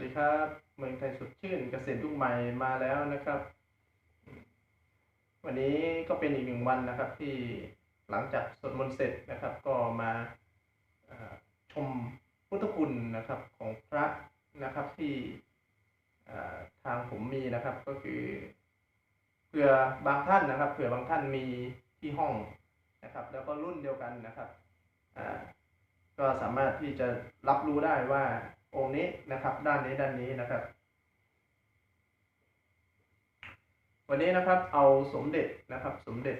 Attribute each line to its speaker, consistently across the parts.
Speaker 1: วัสดีครับ เมืองไทยสดชื่นเกษตรยุคใหม่มาแล้วนะครับ วันนี้ก็เป็นอีกหนึ่งวันนะครับ ที่หลังจากสวดมนต์เสร็จนะครับ ก็มาชมพุทธคุณนะครับของพระนะครับที่ทางผมมีนะครับ ก็คือเผื่อบางท่านนะครับเผื่อบางท่านมีที่ห้องนะครับ แล้วก็รุ่นเดียวกันนะครับก็สามารถที่จะรับรู้ได้ว่า องค์นี้นะครับ ด้านนี้ด้านนี้นะครับ วันนี้นะครับเอาสมเด็จนะครับ สมเด็จ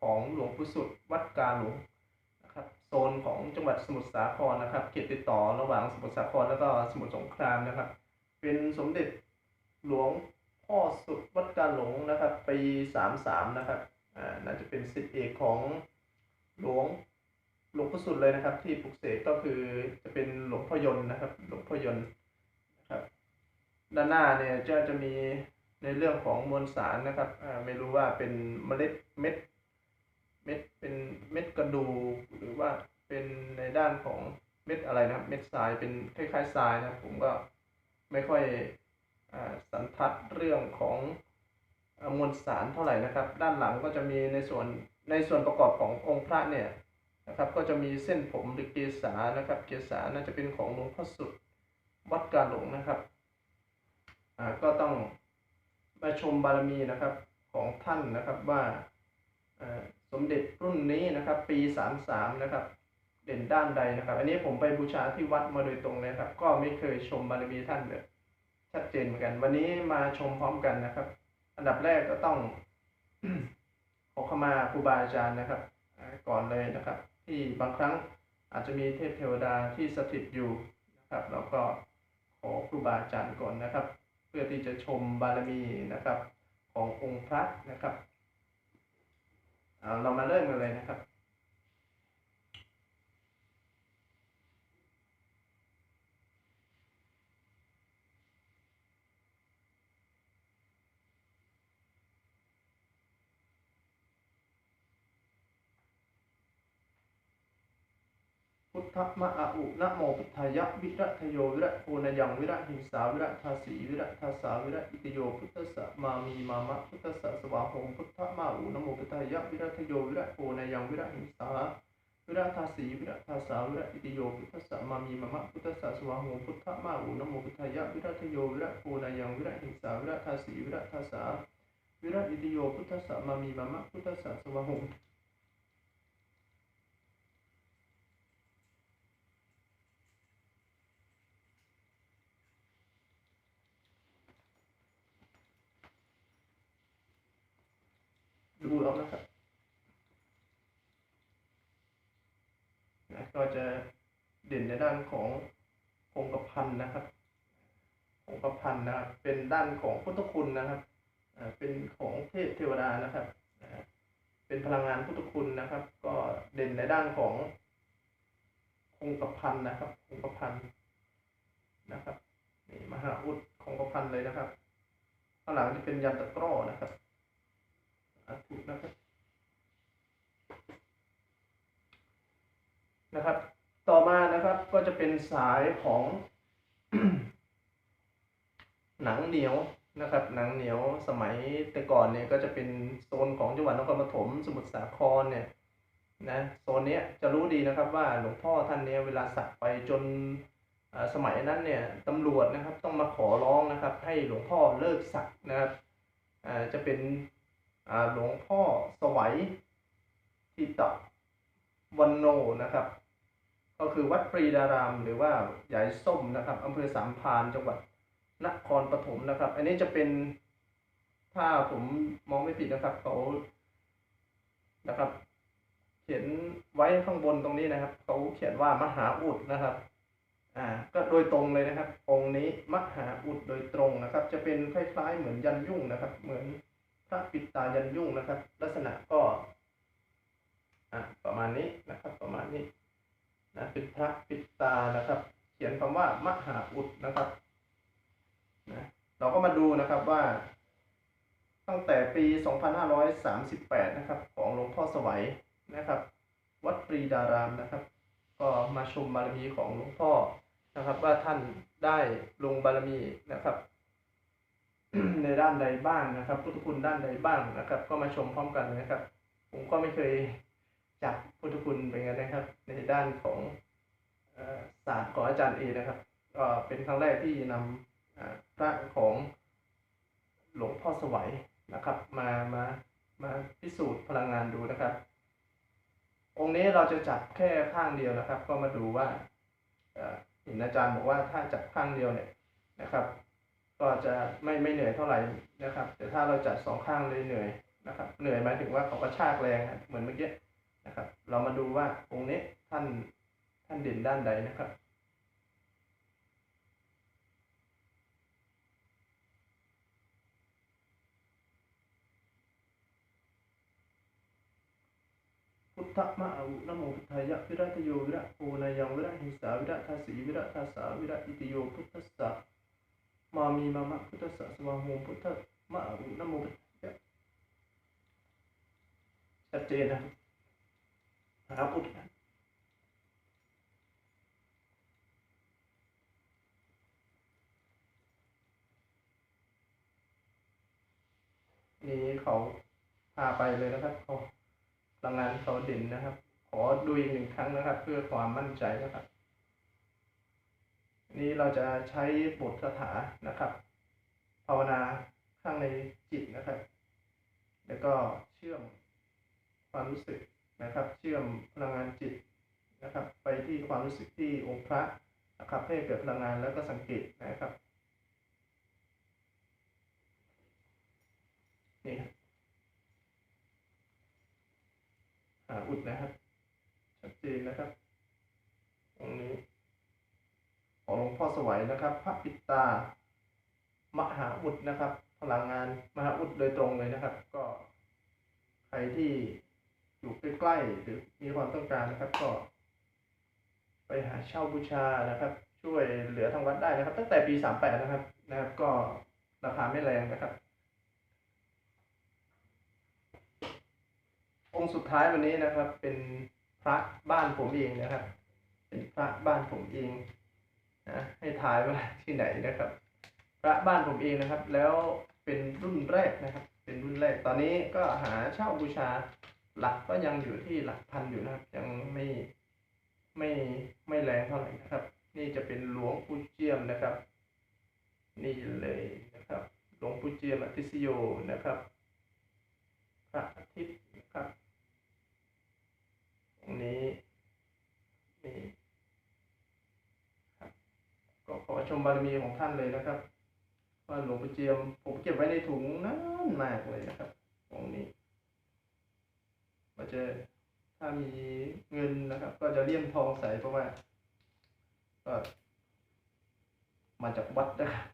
Speaker 1: ของหลวงปู่สุดวัดกาหลวงนะครับโซนของจังหวัดสมุทรสาครนะครับเขตติดต่อระหว่างสมุทรสาครแล้วก็สมุทรสงครามนะครับ เป็นสมเด็จหลวงพ่อสุดวัดกาหลงนะครับปีสามสามนะครับอ่าน่าจะเป็นสิทธิเอกของหลวง หลวงพ่อสุดเลยนะครับ ที่ปลุกเสกก็คือจะเป็นหลวงพ่อยนนะครับ หลวงพ่อยนนะครับ ด้านหน้าเนี่ยจะจะมีในเรื่องของมวลสารนะครับไม่รู้ว่าเป็นเมล็ดเม็ดเม็ดเป็นเม็ดกระดูกหรือว่าเป็นในด้านของเม็ดอะไรนะครับ เม็ดทรายเป็นคล้ายๆทรายนะผมก็ไม่ค่อยอสันทัดเรื่องของอมวลสารเท่าไหร่นะครับ ด้านหลังก็จะมีในส่วนในส่วนประกอบขององค์พระเนี่ย นะครับก็จะมีเส้นผมหรือเกษานะครับ เกษาน่าจะเป็นของหลวงพ่อสุดวัดกาหลงนะครับอ่าก็ต้องมาชมบารมีนะครับของท่านนะครับว่าสมเด็จรุ่นนี้นะครับ ปีสามสามนะครับ เด่นด้านใดนะครับ อันนี้ผมไปบูชาที่วัดมาโดยตรงเลยครับ ก็ไม่เคยชมบารมีท่านแบบชัดเจนเหมือนกัน วันนี้มาชมพร้อมกันนะครับ อันดับแรกก็ต้องขอขมาครูบาอาจารย์นะครับ ก่อนเลยนะครับ ที่บางครั้งอาจจะมีเทพเทวดาที่สถิตอยู่นะครับแล้วก็ขอครูบาอาจารย์ก่อนนะครับ เพื่อที่จะชมบารมีนะครับขององค์พระนะครับเอาเรามาเริ่มกันเลยนะครับ ทธมะอะอุนะโมพุทธายะวิรัตโยวิรัตโพนยังวิรัตหิงสาวิรัตทาสีวิรัตทาสาวิรัตอิตโยพุทธสสะมามีมามะพุทธสสะสวาหงพุทธมะอุนะโมพุทธายะวิรัตโยวิรัตโพนยังวิรัตหิงสาวิรัตทาสีวิรัตทาสาวิรัตอิตโยพุทธสสะมามีมามะพุทธสสะสวาหงพุทธมะอุนะโมพุทธายะวิรัตโยวิรัตโพนยังวิรัตหิงสาวิรัตทาสีวิรัตทาสาวิรัตอิตโยพุทธสสะมามีมามะพุทธสสะสวาหง ดูแล้วนะครับนะก็จะเด่นในด้านของคงกระพันนะครับคงกระพันนะครับเป็นด้านของพุทธคุณนะครับอ่าเป็นของเทพเทวดานะครับอ่าเป็นพลังงานพุทธคุณนะครับ ก็เด่นในด้านของคงกระพันนะครับคงกระพันนะครับนี่มหาอุดคงกระพันเลยนะครับข้างหลังจะเป็นยันตะกร้อนะครับ สาธุนะครับ นะครับ ต่อมานะครับก็จะเป็นสายของ หนังเหนียวนะครับ หนังเหนียวสมัยแต่ก่อนเนี่ยก็จะเป็นโซนของจังหวัดนครปฐมสมุทรสาครเนี่ยนะโซนเนี้ยจะรู้ดีนะครับว่าหลวงพ่อท่านเนี่ยเวลาสักไปจนสมัยนั้นเนี่ยตำรวจนะครับต้องมาขอร้องนะครับ ให้หลวงพ่อเลิกสักนะครับอ่าจะเป็น หลวงพ่อสวัยทิตะวันโนนะครับ ก็คือวัดปรีดาราม หรือว่าใหญ่ส้มนะครับอำเภอสามพานจังหวัดนครปฐมนะครับ อันนี้จะเป็นถ้าผมมองไม่ผิดนะครับเขานะครับ เขียนไว้ข้างบนตรงนี้นะครับเขาเขียนว่ามหาอุดนะครับอ่าก็โดยตรงเลยนะครับ องค์นี้มหาอุดโดยตรงนะครับ จะเป็นคล้ายๆเหมือนยันยุ่งนะครับ เหมือน พระปิดตายันยุ่งนะครับ ลักษณะก็อะประมาณนี้นะครับประมาณนี้นะเป็นพระปิดตานะครับ เขียนคำว่ามหาอุดนะครับนะเราก็มาดูนะครับว่า ตั้งแต่ปี 2538 นะครับ ของหลวงพ่อสวัยนะครับ วัดปรีดารามนะครับ ก็มาชมบารมีของหลวงพ่อนะครับ ว่าท่านได้ลงบารมีนะครับ ในด้านใดบ้างนะครับพุทธคุณด้านใดบ้างนะครับ ก็มาชมพร้อมกันนะครับ ผมก็ไม่เคยจับพุทธคุณเป็นไงนะครับ ในด้านของอศาสตร์ของอาจารย์เอนะครับก็เป็นครั้งแรกที่นำพระของหลวงพ่อสวัยนะครับ มามามาพิสูจน์พลังงานดูนะครับ องค์นี้เราจะจับแค่ข้างเดียวนะครับ ก็มาดูว่าอ่อเห็นอาจารย์บอกว่าถ้าจับข้างเดียวเนี่ยนะครับ ก็จะไม่ไม่เหนื่อยเท่าไหร่นะครับ แต่ถ้าเราจัดสองข้างเลยเหนื่อยนะครับ เหนื่อยหมายถึงว่าเขาก็ชากแรงเหมือนเมื่อกี้นะครับ เรามาดูว่าองค์นี้ท่านท่านเด่นด้านใดนะครับพุทธมะอาวุนะโมพุทธายะวิรัตโยวิระโอนายังวิระหิสาวิระทาสีวิระทาสาวิระอิติโยพุทธัสสะ มามีมามะพุทธสสะสวาโหพุทธมะอุนโมพุทธายะชัดเจนนะครับนะครับพุทธนะนี่เขาพาไปเลยนะครับเขาพลังงานเขาเด่นนะครับ ขอดูอีกหนึ่งครั้งนะครับ เพื่อความมั่นใจนะครับ นี้เราจะใช้บทคาถานะครับ ภาวนาข้างในจิตนะครับ แล้วก็เชื่อมความรู้สึกนะครับ เชื่อมพลังงานจิตนะครับ ไปที่ความรู้สึกที่องค์พระนะครับ ให้เกิดพลังงานแล้วก็สังเกตนะครับ นี่ครับ หาอุดนะครับ ชัดเจนนะครับ ตรงนี้ ของหลวงพ่อสวัยนะครับ พระปิตา มหาอุดนะครับ พลังงานมหาอุดโดยตรงเลยนะครับ ก็ใครที่อยู่ใกล้ๆหรือมีความต้องการนะครับ ก็ ไปหาเช่าบูชานะครับ ช่วยเหลือทางวัดได้นะครับ ตั้งแต่ปีสามแปดนะครับนะครับ ก็ราคาไม่แรงนะครับ องค์สุดท้ายวันนี้นะครับ เป็นพระบ้านผมเองนะครับ เป็นพระบ้านผมเองนะให้ทายว่าที่ไหนนะครับ พระบ้านผมเองนะครับ แล้วเป็นรุ่นแรกนะครับ เป็นรุ่นแรกตอนนี้ก็หาเช่าบูชาหลักก็ยังอยู่ที่หลักพันอยู่นะครับ ยังไม่ไม่ไม่แรงเท่าไหร่นะครับ นี่จะเป็นหลวงปู่เจียมนะครับ นี่เลยนะครับ หลวงปู่เจียมอติสโยนะครับพระอาทิตย์นะครับตรงนี้นี่ครับก็ขอชมบารมีของท่านเลยนะครับ ว่าหลวงปู่เจียม ผมเก็บไว้ในถุงนานมากเลยนะครับองนี้มาเจะถ้ามีเงินนะครับ ก็จะเลี่ยมทองใสเพราะว่าก็มาจากวัดนะครับ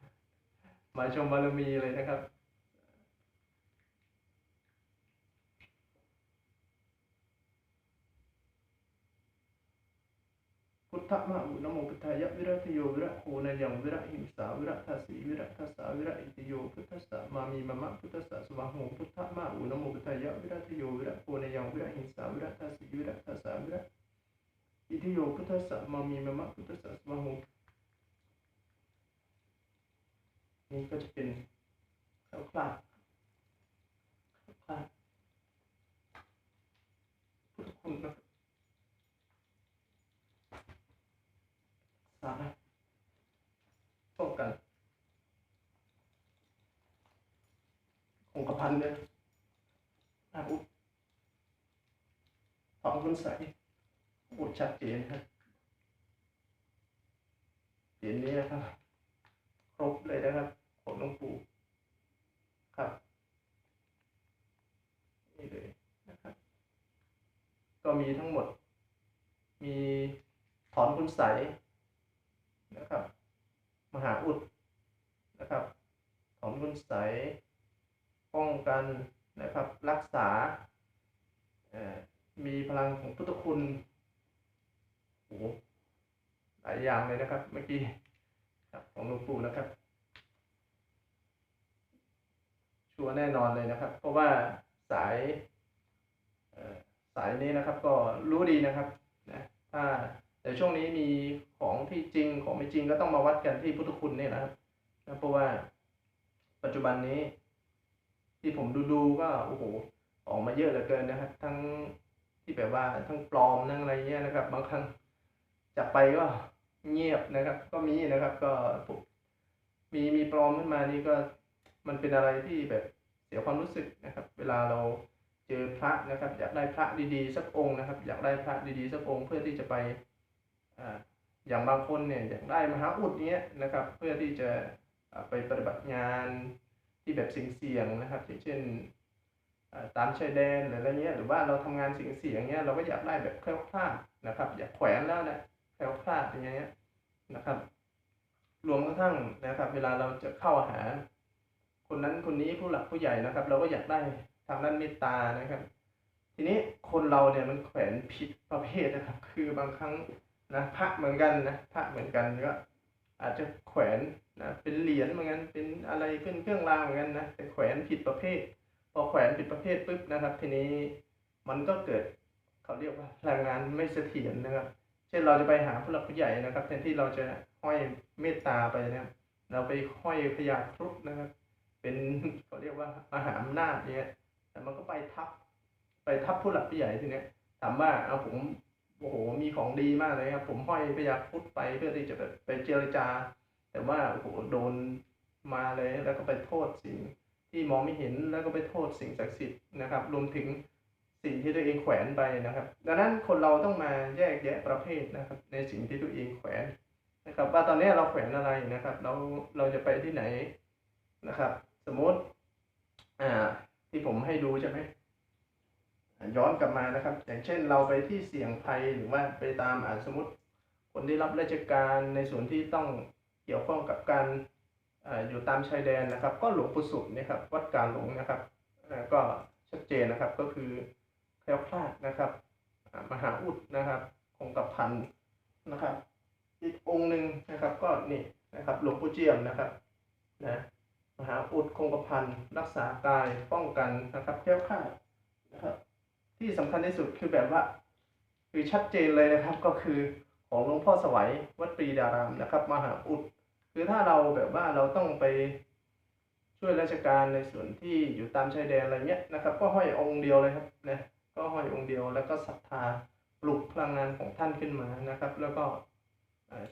Speaker 1: มาชมบารมีเลยนะครับ ทมะอุนโมพุทธายะวิรัตโยวิระโหนยังวิระหิงสาวิระทัสสีวิระทัสสาวิระอิติโยพุทธัสสะมามีมะมะพุทธัสสะสวาโหพุทธมะอุนโมพุทธายะวิรัตโยวิระโหนยังวิระหิงสาวิระทัสสีวิระทัสสาวิระอิติโยพุทธัสสะมามีมะมะพุทธัสสะสวาโหนี่ก็จะเป็นคร่าวๆคร่าวๆพุทธคุณนะครับ สามารถป้องกันคงกระพันเนี่ยหน้าอุ๊บสองคนใสอุดชัดเจนครับเหรียญนี้นะครับ ครบเลยนะครับของหลวงปู่ครับนี่เลยนะครับ ก็มีทั้งหมด มีถอนคุณใส นะครับ มหาอุดนะครับถอนคุณใสป้องกันนะครับรักษาเอ่อมีพลังของพุทธคุณโอ้หลายอย่างเลยนะครับ เมื่อกี้ครับของหลวงปู่นะครับ ชัวร์แน่นอนเลยนะครับ เพราะว่าสายเอ่อสายนี้นะครับ ก็รู้ดีนะครับนะถ้า แต่ช่วงนี้มีของที่จริงของไม่จริงก็ต้องมาวัดกันที่พุทธคุณเนี่ยนะครับนะเพราะว่าปัจจุบันนี้ ที่ผมดูดูก็โอ้โหออกมาเยอะเหลือเกินนะครับ ทั้งที่แบบว่าทั้งปลอมทั้งอะไรเงี้ยนะครับ บางครั้งจับไปก็เงียบนะครับ ก็มีนะครับ ก็ผมมีมีปลอมขึ้นมานี่ก็มันเป็นอะไรที่แบบเสียความรู้สึกนะครับ เวลาเราเจอพระนะครับ อยากได้พระดีๆสักองค์นะครับ อยากได้พระดีๆสักองค์เพื่อที่จะไป อย่างบางคนเนี่ยอยากได้มหาอุดเนี้ยนะครับ เพื่อที่จะไปปฏิบัติงานที่แบบเสี่ยงๆนะครับอย่างเช่นตามชายแดนหรืออะไรเงี้ยหรือว่าเราทำงานสิ่งเสียงเงี้ยเราก็อยากได้แบบแคล้วคลาดนะครับ อยากแขวนแล้วนะแคล้วคลาดอย่างเงี้ยนะครับ รวมกระทั่งนะครับ เวลาเราจะเข้าหาคนนั้นคนนี้ผู้หลักผู้ใหญ่นะครับ เราก็อยากได้ทางด้านเมตตานะครับ ทีนี้คนเราเนี่ยมันแขวนผิดประเภทนะครับ คือบางครั้ง นะพระเหมือนกันนะพระเหมือนกันก็อาจจะแขวนนะเป็นเหรียญเหมือนกันเป็นอะไรเป็นเครื่องรางเหมือนกันนะแต่แขวนผิดประเภท พอแขวนผิดประเภทปุ๊บนะครับ ทีนี้มันก็เกิดเขาเรียกว่าพลังงานไม่เสถียรนะครับ เช่นเราจะไปหาผู้หลักผู้ใหญ่นะครับแทนที่เราจะห้อยเมตตาไปนะครับเราไปห้อยพยาครุฑนะครับ เป็นเขาเรียกว่ามหาอำนาจเนี่ยแต่มันก็ไปทับ ไปทับผู้หลักผู้ใหญ่ทีเนี้ยถามว่าเอาผม โอ้โหมีของดีมากเลยครับ ผมห้อยพยาครุฑไปเพื่อที่จะแบบไปเจรจา แต่ว่าโอ้โหโดนมาเลยแล้วก็ไปโทษสิ่งที่มองไม่เห็นแล้วก็ไปโทษสิ่งศักดิ์สิทธิ์นะครับรวมถึงสิ่งที่ตัวเองแขวนไปนะครับ ดังนั้นคนเราต้องมาแยกแยะประเภทนะครับ ในสิ่งที่ตัวเองแขวนนะครับ ว่าตอนนี้เราแขวนอะไรนะครับ เราเราจะไปที่ไหนนะครับ สมมติอ่าที่ผมให้ดูใช่ไหมอ่า ย้อนกลับมานะครับ อย่างเช่นเราไปที่เสี่ยงภัยหรือว่าไปตามอ่าสมมติคนที่รับราชการในส่วนที่ต้องเกี่ยวข้องกับการออยู่ตามชายแดนนะครับ ก็หลวงปู่สุดนะครับวัดการหลวงนะครับก็ชัดเจนนะครับก็คือแคล้วคลาดนะครับมหาอุดนะครับคงกระพันนะครับ อีกองค์หนึ่งนะครับก็นี่นะครับหลวงปู่เจียมนะครับนะมหาอุดคงกระพันรักษากายป้องกันนะครับแคล้วคลาดนะครับ ที่สำคัญที่สุดคือแบบว่า คือชัดเจนเลยนะครับก็คือของหลวงพ่อสวัยวัดปรีดารามนะครับ มหาอุดคือถ้าเราแบบว่าเราต้องไปช่วยราชการในส่วนที่อยู่ตามชายแดนอะไรเงี้ยนะครับ ก็ห้อยองค์เดียวเลยครับนะก็ห้อยองค์เดียวแล้วก็ศรัทธาปลุกพลังงานของท่านขึ้นมานะครับ แล้วก็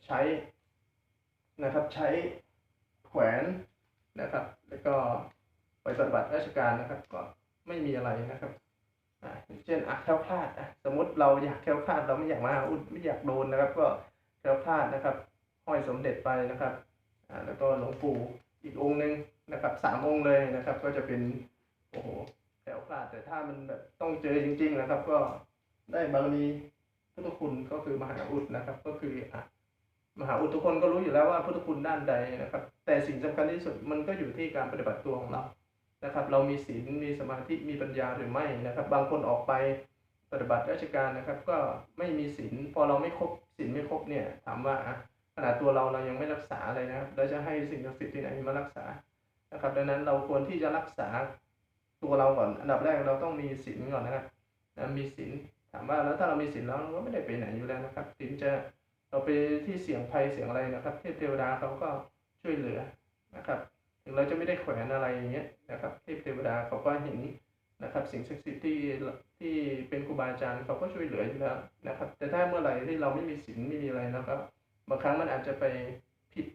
Speaker 1: ใช้นะครับใช้แขวนนะครับ แล้วก็ไปปฏิบัติราชการนะครับ ก็ไม่มีอะไรนะครับ อย่างเช่นอะแคล้วคลาดอะสมมติเราอยากแคล้วคลาดเราไม่อยากมาอุดไม่อยากโดนนะครับ ก็แคล้วคลาดนะครับ ห้อยสมเด็จไปนะครับอ่าแล้วก็หลวงปู่อีกองค์หนึ่งนะครับสามองค์เลยนะครับ ก็จะเป็นโอ้โหแถวคลาดแต่ถ้ามันแบบต้องเจอจริง ๆ นะครับ ก็ได้บารมีพุทธคุณก็คือมหาอุดนะครับ ก็คืออะมหาอุดทุกคนก็รู้อยู่แล้วว่าพุทธคุณด้านใดนะครับ แต่สิ่งสำคัญที่สุดมันก็อยู่ที่การปฏิบัติตัวของเรา นะครับ เรามีศีลมีสมาธิมีปัญญาหรือไม่นะครับ บางคนออกไปปฏิบัติราชการนะครับ ก็ไม่มีศีลพอเราไม่ครบศีลไม่ครบเนี่ย ถามว่าขนาดตัวเราเรายังไม่รักษาเลยนะครับเราจะให้สิ่งศักดิ์สิทธิ์ที่ไหนมารักษานะครับ ดังนั้นเราควรที่จะรักษาตัวเราก่อนอันดับแรกเราต้องมีศีลก่อนนะครับนะมีศีลถามว่าแล้วถ้าเรามีศีลแล้วเราก็ไม่ได้ไปไหนอยู่แล้วนะครับศีลจะเราไปที่เสี่ยงภัยเสี่ยงอะไรนะครับ เทพเทวดาเขาก็ช่วยเหลือนะครับ ถึงเราจะไม่ได้แขวนอะไรอย่างเงี้ยนะครับเทพเทวดาเขาก็เห็นนะครับ สิ่งศักดิ์สิทธิ์ที่ที่เป็นครูบาอาจารย์เขาก็ช่วยเหลืออยู่แล้วนะครับ แต่ถ้าเมื่อไหร่ที่เราไม่มีศีลไม่มีอะไรนะครับ บางครั้งมันอาจจะไปผิด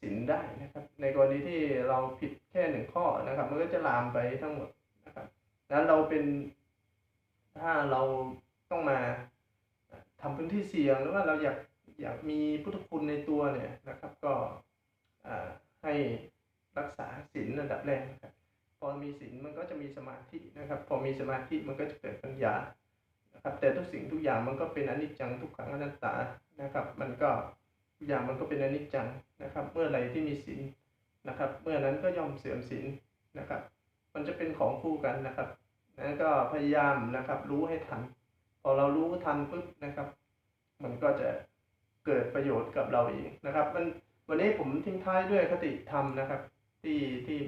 Speaker 1: ศีลได้นะครับ ในกรณีที่เราผิดแค่หนึ่งข้อนะครับ มันก็จะลามไปทั้งหมดนะครับดังนั้นเราเป็นถ้าเราต้องมาทำพื้นที่เสี่ยงหรือว่าเราอยากอยากมีพุทธคุณในตัวเนี่ยนะครับ ก็อ่าให้ รักษาศีลอันดับแรกนะครับพอมีศีลมันก็จะมีสมาธินะครับ พอมีสมาธิมันก็จะเกิดปัญญานะครับ แต่ทุกสิ่งทุกอย่างมันก็เป็นอนิจจังทุกขังอนัตตานะครับ มันก็ทุกอย่างมันก็เป็นอนิจจังนะครับ เมื่อไหรที่มีศีลนะครับ เมื่อนั้นก็ย่อมเสื่อมศีลนะครับ มันจะเป็นของคู่กันนะครับนั้นก็พยายามนะครับรู้ให้ทัน พอเรารู้ทันปุ๊บนะครับ มันก็จะเกิดประโยชน์กับเราเองนะครับ มันวันนี้ผมทิ้งท้ายด้วยคติธรรมนะครับ ที่ที่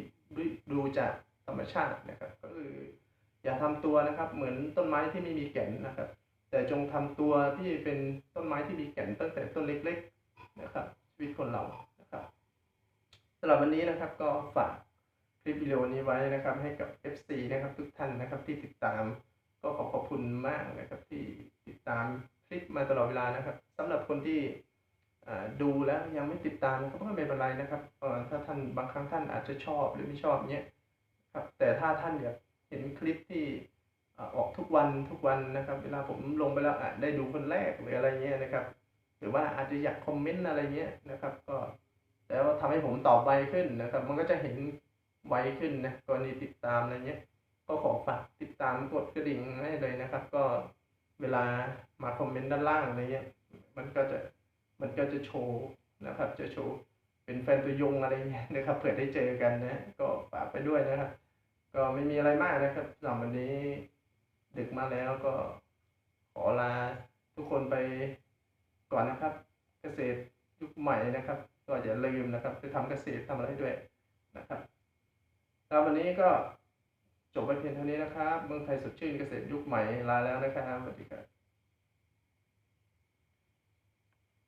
Speaker 1: ดูจากธรรมชาตินะครับ ก็คืออย่าทำตัวนะครับ เหมือนต้นไม้ที่ไม่มีแก่นนะครับ แต่จงทำตัวที่เป็นต้นไม้ที่มีแก่นตั้งแต่ต้นเล็ก ๆนะครับชีวิตคนเรานะครับสำหรับวันนี้นะครับก็ฝากคลิปวิดีโอนี้ไว้นะครับ ให้กับ FC นะครับทุกท่านนะครับที่ติดตามก็ขอขอบคุณมากนะครับที่ติดตามคลิปมาตลอดเวลานะครับสำหรับคนที่ ดูแล้วยังไม่ติดตามก็ไม่เป็นไรนะครับถ้าท่านบางครั้งท่านอาจจะชอบหรือไม่ชอบเนี้ยครับแต่ถ้าท่านอยากเห็นคลิปที่ออกทุกวันทุกวันนะครับ เวลาผมลงไปแล้วอาจได้ดูคนแรกหรืออะไรเงี้ยนะครับ หรือว่าอาจจะอยากคอมเมนต์อะไรเงี้ยนะครับ ก็แล้วทำให้ผมตอบไวขึ้นนะครับ มันก็จะเห็นไวขึ้นนะกรณีติดตามอะไรเงี้ย ก็ขอฝากติดตามกดกระดิ่งให้เลยนะครับ ก็เวลามาคอมเมนต์ด้านล่างอะไรเงี้ย มันก็จะ มันก็จะโชว์นะครับ จะโชว์เป็นแฟนตัวยงอะไรเงี้ยนะครับเผื่อได้เจอกันนะ ก็ฝากไปด้วยนะครับ ก็ไม่มีอะไรมากนะครับสำหรับวันนี้ดึกมาแล้วก็ขอลาทุกคนไปก่อนนะครับ เกษตรยุคใหม่นะครับ ก็อย่าลืมนะครับไปทำเกษตรทำอะไรด้วยนะครับแล้ววันนี้ก็จบไปเพียงเท่านี้นะครับ เมืองไทยสดชื่นเกษตรยุคใหม่ลาแล้วนะครับสวัสดีครับ